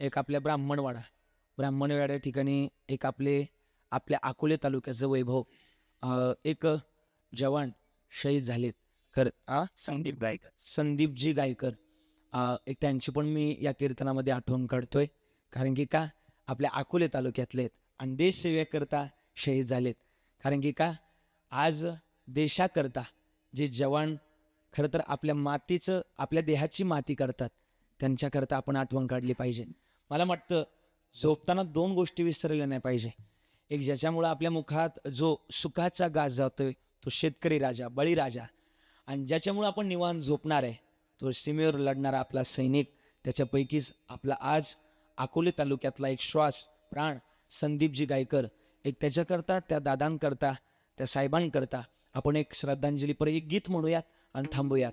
एक आपल्या ब्राह्मणवाडा. ब्राह्मणवाड्या ठिकाणी एक आपले आपल्या अकोले तालुक्याचं वैभव एक जवान शहीद झालेत. खर आ? संदीप गायकर. संदीपजी गायकर. एक त्यांची पण मी या कीर्तनामध्ये आठवण काढतोय. कारण की का? आपल्या अकोले तालुक्यातले आहेत. आणि देशसेवेकरता शहीद झालेत. कारण की का? आज देशाकरता जे जवान खरं तर आपल्या मातीचं आपल्या देहाची माती करतात. त्यांच्याकरता आपण आठवण काढली पाहिजे. मला वाटतं झोपताना दोन गोष्टी विसरल्या नाही पाहिजे. एक ज्याच्यामुळं आपल्या मुखात जो सुखाचा गाज जातोय तो शेतकरी राजा बळीराजा आणि ज्याच्यामुळं आपण निवांत झोपणार आहे तो सीमेवर लढणारा आपला सैनिक त्याच्यापैकीच आपला आज अकोले तालुक्यातला एक श्वास प्राण संदीपजी गायकर. एक त्याच्याकरता त्या दादांकरता त्या साहेबांकरता आपण एक श्रद्धांजली पर एक गीत म्हणूयात आणि थांबूयात.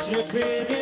Krishna, Krishna.